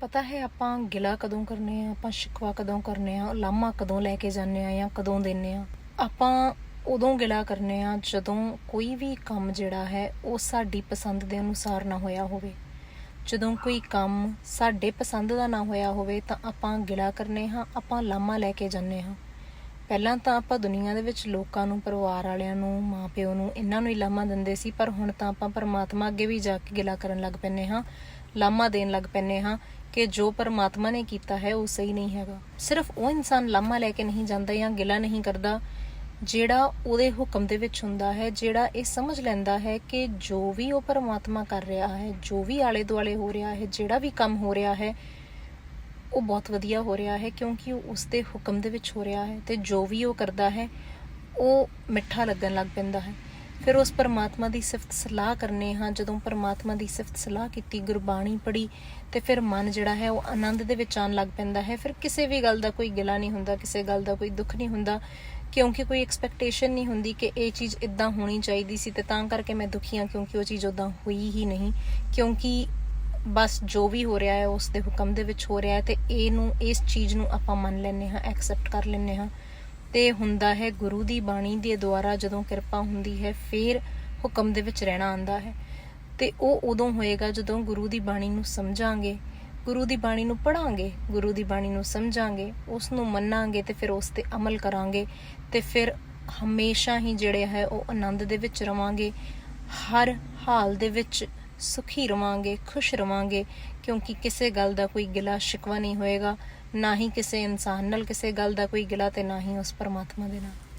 ਪਤਾ ਹੈ ਆਪਾਂ ਗਿਲਾ ਕਦੋਂ ਕਰਨੇ ਆ, ਆਪਾਂ ਸ਼ਿਕਵਾ ਕਦੋਂ ਕਰਨੇ ਆ, ਲਾਮਾ ਕਦੋਂ ਲੈ ਕੇ ਜਾਂਦੇ ਆ ਜਾਂ ਕਦੋਂ ਦਿੰਨੇ ਆ? ਆਪਾਂ ਉਦੋਂ ਗਿਲਾ ਕਰਨੇ ਆ ਜਦੋਂ ਕੋਈ ਵੀ ਕੰਮ ਜਿਹੜਾ ਹੈ ਉਹ ਸਾਡੀ ਪਸੰਦ ਦੇ ਅਨੁਸਾਰ ਨਾ ਹੋਇਆ ਹੋਵੇ। ਜਦੋਂ ਕੋਈ ਕੰਮ ਸਾਡੇ ਪਸੰਦ ਦਾ ਨਾ ਹੋਇਆ ਹੋਵੇ ਤਾਂ ਆਪਾਂ ਗਿਲਾ ਕਰਨੇ ਹਾਂ, ਆਪਾਂ ਲਾਮਾ ਲੈ ਕੇ ਜਾਂਦੇ ਹਾਂ। ਪਹਿਲਾਂ ਤਾਂ ਆਪਾਂ ਦੁਨੀਆ ਦੇ ਵਿੱਚ ਲੋਕਾਂ ਨੂੰ, ਪਰਿਵਾਰ ਵਾਲਿਆਂ ਨੂੰ, ਮਾਪਿਓ ਨੂੰ ਇਹਨਾਂ ਨੂੰ ਹੀ ਲਾਮਾ ਦਿੰਦੇ ਸੀ, ਪਰ ਹੁਣ ਤਾਂ ਆਪਾਂ ਪਰਮਾਤਮਾ ਅੱਗੇ ਵੀ ਜਾ ਕੇ ਗਿਲਾ ਕਰਨ ਲੱਗ ਪੈਨੇ ਹਾਂ, ਲਾਮਾ ਦੇਣ ਲੱਗ ਪੈਨੇ ਹਾਂ ਕਿ ਜੋ ਪਰਮਾਤਮਾ ਨੇ ਕੀਤਾ ਹੈ ਉਹ ਸਹੀ ਨਹੀਂ ਹੈਗਾ। ਸਿਰਫ ਉਹ ਇਨਸਾਨ ਲਾਮਾ ਲੈ ਕੇ ਨਹੀਂ ਜਾਂਦਾ ਜਾਂ ਗਿਲਾ ਨਹੀਂ ਕਰਦਾ, ਜਿਹੜਾ ਉਹਦੇ ਹੁਕਮ ਦੇ ਵਿੱਚ ਹੁੰਦਾ ਹੈ, ਜਿਹੜਾ ਇਹ ਸਮਝ ਲੈਂਦਾ ਹੈ ਕਿ ਜੋ ਵੀ ਉਹ ਪਰਮਾਤਮਾ ਕਰ ਰਿਹਾ ਹੈ, ਜੋ ਵੀ ਆਲੇ ਦੁਆਲੇ ਹੋ ਰਿਹਾ ਹੈ, ਜਿਹੜਾ ਵੀ ਕੰਮ ਹੋ ਰਿਹਾ ਹੈ ਉਹ ਬਹੁਤ ਵਧੀਆ ਹੋ ਰਿਹਾ ਹੈ ਕਿਉਂਕਿ ਉਸ ਦੇ ਹੁਕਮ ਦੇ ਵਿੱਚ ਹੋ ਰਿਹਾ ਹੈ ਤੇ ਜੋ ਵੀ ਉਹ ਕਰਦਾ ਹੈ, ਉਹ ਮਿੱਠਾ ਲੱਗਣ ਲੱਗ ਪੈਂਦਾ ਹੈ। ਫਿਰ ਉਸ ਪਰਮਾਤਮਾ ਦੀ ਸਿਫਤ ਸਲਾਹ ਕਰਨੇ ਹਾਂ। ਜਦੋਂ ਪਰਮਾਤਮਾ ਦੀ ਸਿਫਤ ਸਲਾਹ ਕੀਤੀ, ਗੁਰਬਾਣੀ ਪੜ੍ਹੀ, ਤੇ ਫਿਰ ਮਨ ਜਿਹੜਾ ਹੈ, ਉਹ ਆਨੰਦ ਦੇ ਵਿੱਚ ਆਉਣ ਲੱਗ ਪੈਂਦਾ ਹੈ। ਫਿਰ ਕਿਸੇ ਵੀ ਗੱਲ ਦਾ ਕੋਈ ਗਿਲਾ ਨਹੀਂ ਹੁੰਦਾ, ਕਿਸੇ ਗੱਲ ਦਾ ਕੋਈ ਦੁੱਖ ਨਹੀਂ ਹੁੰਦਾ, ਕਿਉਂਕਿ ਕੋਈ ਐਕਸਪੈਕਟੇਸ਼ਨ ਨਹੀਂ ਹੁੰਦੀ ਕਿ ਇਹ ਚੀਜ਼ ਇਦਾਂ ਹੋਣੀ ਚਾਹੀਦੀ ਸੀ ਤੇ ਤਾਂ ਕਰਕੇ ਮੈਂ ਦੁਖੀ ਹਾਂ ਕਿਉਂਕਿ ਉਹ ਚੀਜ਼ ਉਦਾਂ ਹੋਈ ਹੀ ਨਹੀਂ। ਕਿਉਂਕਿ ਬਸ ਜੋ ਵੀ ਹੋ ਰਿਹਾ ਹੈ, ਉਸ ਦੇ ਹੁਕਮ ਦੇ ਵਿੱਚ ਹੋ ਰਿਹਾ ਹੈ ਤੇ ਇਹਨੂੰ, ਇਸ ਚੀਜ਼ ਨੂੰ ਆਪਾਂ ਮੰਨ ਲੈਂਦੇ ਹਾਂ ਐਕਸੈਪਟ ਕਰ ਲੈਂਦੇ ਹਾਂ। ਤੇ ਹੁੰਦਾ ਹੈ, ਗੁਰੂ ਦੀ ਬਾਣੀ ਦੇ ਦੁਆਰਾ ਜਦੋਂ ਕਿਰਪਾ ਹੁੰਦੀ ਹੈ, ਫਿਰ ਹੁਕਮ ਦੇ ਵਿੱਚ ਰਹਿਣਾ ਆਂਦਾ ਹੈ। ਤੇ ਉਹ ਉਦੋਂ ਹੋਏਗਾ ਜਦੋਂ ਗੁਰੂ ਦੀ ਬਾਣੀ ਨੂੰ ਸਮਝਾਂਗੇ, ਗੁਰੂ ਦੀ ਬਾਣੀ ਨੂੰ ਪੜਾਂਗੇ ਗੁਰੂ ਦੀ ਬਾਣੀ ਨੂੰ ਸਮਝਾਂਗੇ, ਉਸ ਨੂੰ ਮੰਨਾਂਗੇ ਤੇ ਫਿਰ ਉਸ ਤੇ ਅਮਲ ਕਰਾਂਗੇ ਤੇ ਫਿਰ ਹਮੇਸ਼ਾ ਹੀ ਜਿਹੜੇ ਹੈ, ਉਹ ਆਨੰਦ ਦੇ ਵਿੱਚ ਰਵਾਂਗੇ। ਹਰ ਹਾਲ ਦੇ ਵਿੱਚ ਸੁਖੀ ਰਵਾਂਗੇ, ਖੁਸ਼ ਰਵਾਂਗੇ, ਕਿਉਂਕਿ ਕਿਸੇ ਗੱਲ ਦਾ ਕੋਈ ਗਿਲਾ ਸ਼ਿਕਵਾ ਨਹੀਂ ਹੋਏਗਾ, ਨਾ ਹੀ ਕਿਸੇ ਇਨਸਾਨ ਨਾਲ ਕਿਸੇ ਗੱਲ ਦਾ ਕੋਈ ਗਿਲਾ ਤੇ ਨਾ ਹੀ ਉਸ ਪਰਮਾਤਮਾ ਦੇ ਨਾਲ।